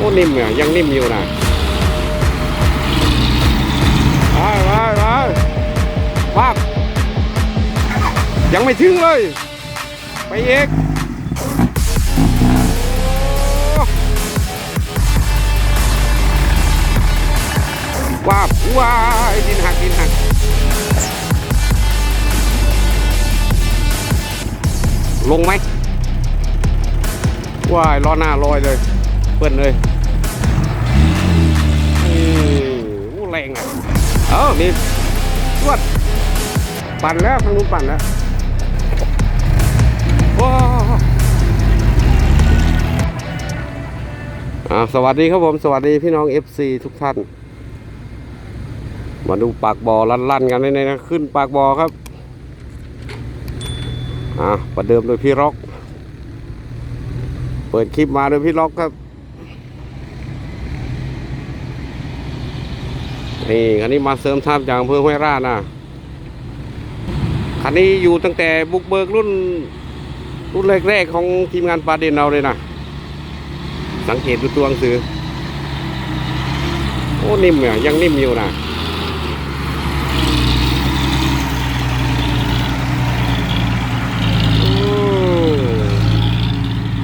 อ้นิ่มอะยังนิ่มอยู่นะไปไปไปปับยังไม่ถึงเลย ไปเอกว้าบว้าดินหักดินหักลงไหมว้ายล้อหน้าลอยเลย เปิ้นเลย เอ้านี่ตรวดปั่นแล้วทางนู้นปั่นแล้วว้าสวัสดีครับผม สวัสดีพี่น้อง FC ทุกท่าน มาดูปากบ่อลั่นๆกันเลยนะขึ้นปากบ่อครับอ่าประเดิมโดยพี่ร็อก เปิดคลิปมาโดยพี่ร็อกครับ นี่คันนี้มาเสริมทัพจากอำเภอห้วยราชนะคันนี้อยู่ตั้งแต่บุกเบิกรุ่นรุ่นแรกๆของทีมงานปลาเด่นเราเลยนะสังเกตดูตัวหนังสือ โอ้นิ่มอะยังนิ่มอยู่นะ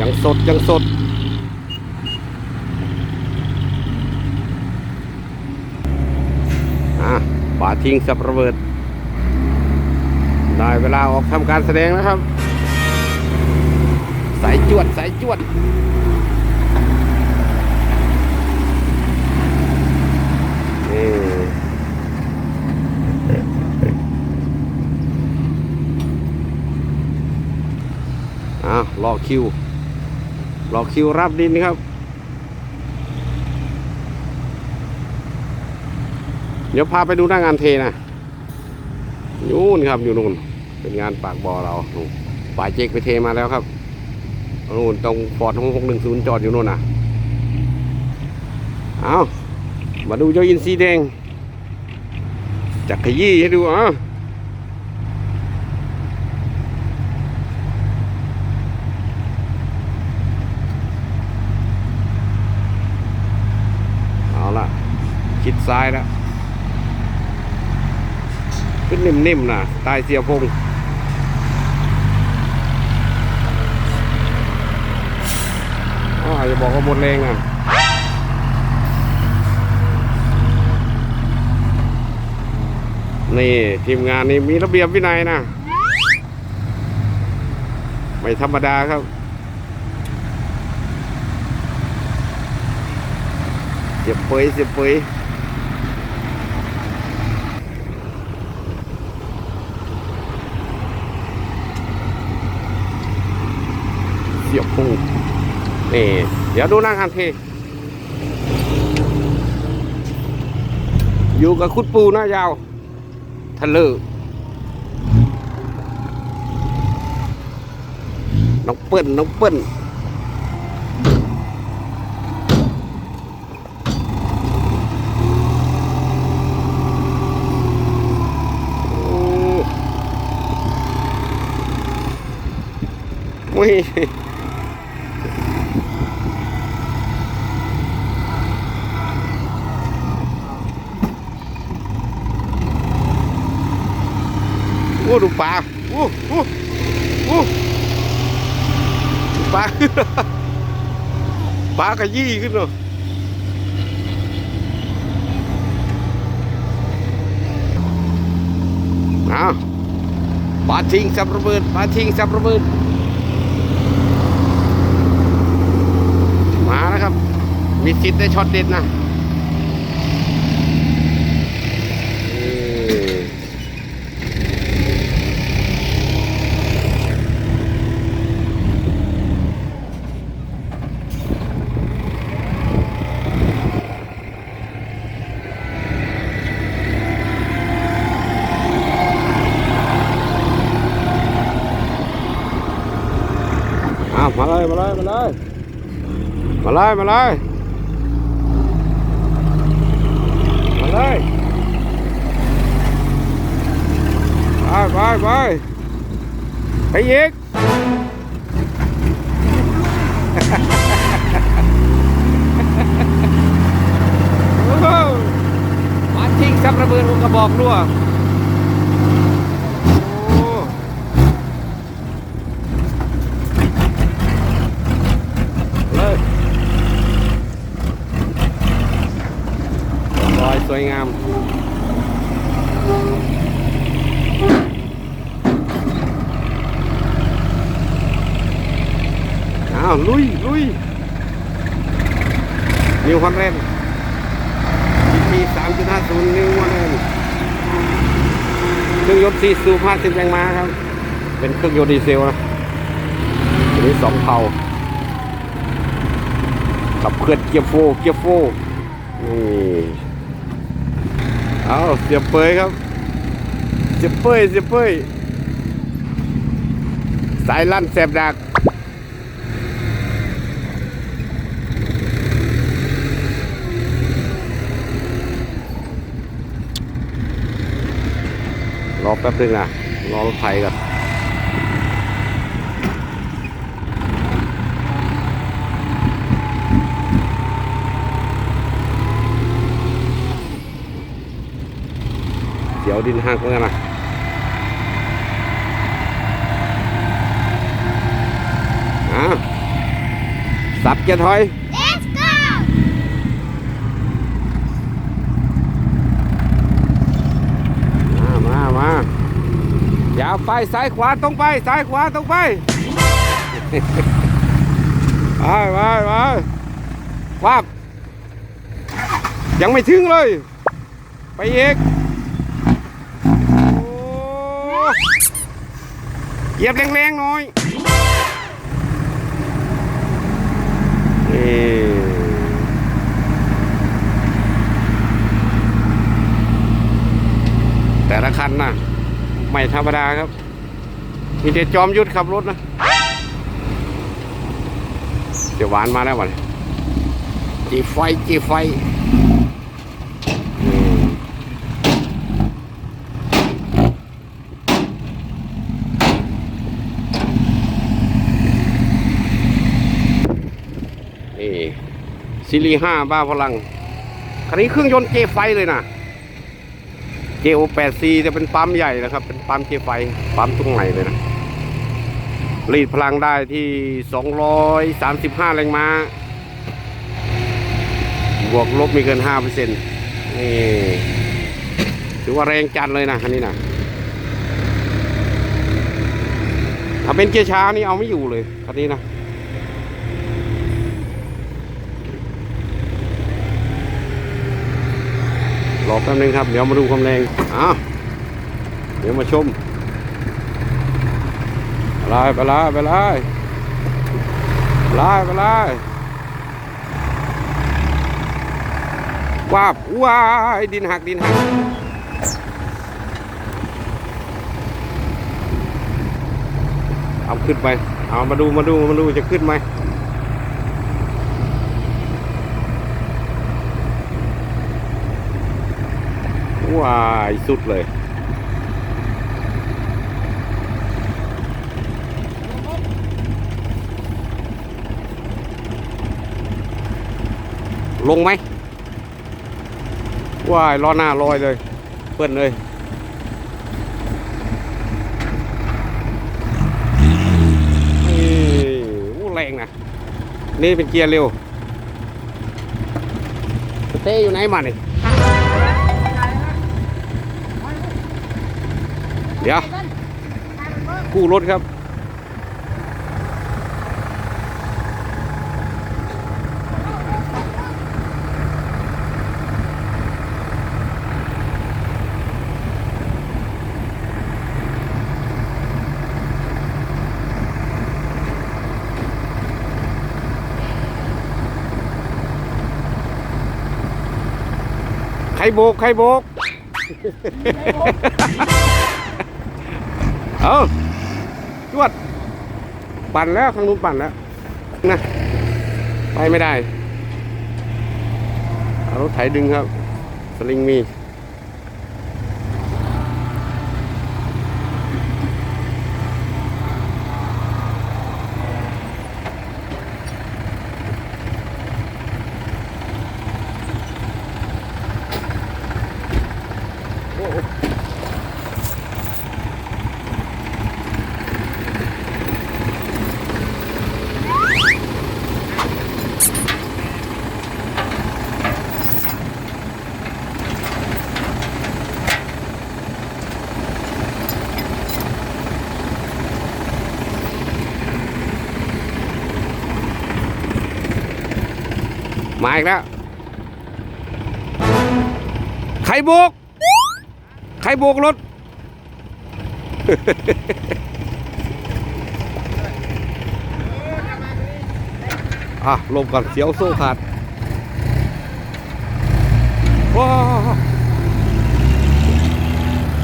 ยังสดยังสด อะ ป่าทิ้งสับระเบิดได้เวลาออกทำการแสดงแล้วครับ สายจวด สายจวดอะรอคิว รอคิวรับดินครับ เดี๋ยวพาไปดูหน้างานเทนะนู่นครับอยู่นู่น เป็นงานปากบ่อเรานู่นฝ่ายเจกไปเทมาแล้วครับนู่นตรงฟอร์ดหกหนึ่งศูนย์จอดอยู่นู่นนะเอามาดูเจ้าอินซีแดงจักขยี้ให้ดูอะเอาละชิดซ้ายแล้ว ขึ้นนิ่มๆนะตายเสียพงอ๋ออย่าบอกว่าหมดแรงอะนี่ทีมงานนี่มีระเบียบวินัยนะไม่ธรรมดาครับ เสียบเปยเสียบเปย เสียบพุงนี่เดี๋ยวดูนั่งคันเทอยู่กับคุดปูหน้ายาวทะเลน้องเปิ้ลน้องเปิ้ลโอ้ย ดูปลาโอ้โอ้โอ้ดูปลาปลากระยี่ขึ้นเนาะเอาปลาทิ้งสับระเบิดปลาทิ้งสับระเบิดมาแล้วครับ มีสิทธิ์ได้ช็อตเด็ดนะ เลยมาเลยมาเลยไปไปไปไปยิกมานทิ้งซับระเบิดวงกระบอกรั่ว วยงามอ้าวลุยลุยนิวคอนเรนทีสามจุดห้าศูนย์นิวคอนเรนเครื่องยนต์สี่สูบห้าสิบแรงม้าครับ เป็นเครื่องยนต์ดีเซลนะตัวนี้สองเผาขับเคลื่อนเกียร์โฟเกียร์โฟนี่ เอาเสียบเปยครับเสียบเปยเสียบเปยสายลั่นแสบดักรอแป๊บนึงนะรอรถไฟก่อนเดี๋ยวดินหักเหมือนกันนะอะสับเกียร์ถอย Let's go มา มามาอย่าไปซ้ายขวาตรงไปซ้ายขวาตรงไป ไปไปไปวับยังไม่ถึงเลย ไปอีกโอ้ เหยียบแรงๆหน่อยแต่ละคันนะไม่ธรรมดาครับ มีแต่จอมยุทธขับรถนะ เดี๋ยวหวานมาแล้ววันจีไฟจีไฟอืมนี่ ซีรีห้าบ้าพลัง คันนี้เครื่องยนต์เจไฟเลยนะ JO8C จะเป็นปั๊มใหญ่นะครับ เป็นปั๊มเจไฟ ปั๊มตรงไหนเลยนะ รีดพลังได้ที่235แรงม้า บวกลบม่เกิน5%นี่ถือว่าแรงจัดเลยนะคันนี้นะถ้าเป็นเกียร์ช้านี่เอาไม่อยู่เลยคันนี้นะ รอแป๊บนึงครับ เดี๋ยวมาดูความแรงอ้าวเดี๋ยวมาชมไปเลยไปเลยไปเลยไปเลยไปเลยว้าบว้ายดินหักดินหักเอาขึ้นไป เอามาดูมาดูมาดูจะขึ้นไหมว้ายสุดเลยลงไหมว้ายล้อหน้าลอยเลย เพื่อนเลยนี่อู้แรงนะ นี่เป็นเกียร์เร็วเต้อยู่ไหนมาเนี่ย ดี๋ยวกู้รถครับใครโบก ใครโบก เอาจวด ปั่นแล้วข้างนู้นปั่นแล้วนะไปไม่ได้ เอารถไถดึงครับ สลิงมี มาอีกแล้วใครโบกใครโบกรถ อะลบก่อนเสียวโซ่ขาดว้า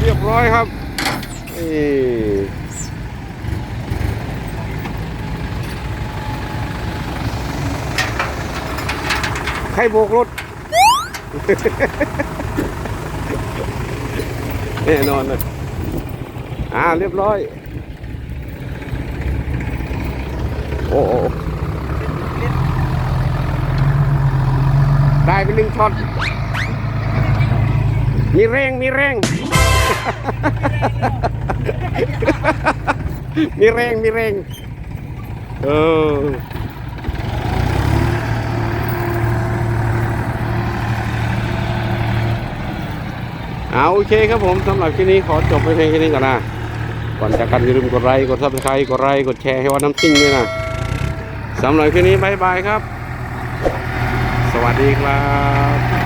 เรียบร้อยครับนี่ใครโบกรถ แน่นอนเลยอ่าเรียบร้อยโอ้โอ้ได้ไปหนึ่งช็อต มีแรง มีแรง มีแรง มีแรง เออ เอาโอเคครับผมสำหรับคลิปนี้ขอจบไปเพียงแค่นี้ก่อนนะก่อนจากกันอย่าลืมกดไลค์กดซับสไครต์กดไลค์กดแชร์ให้วันน้ำซิ่งด้วยนะสำหรับคลิปนี้บายบายครับ สวัสดีครับ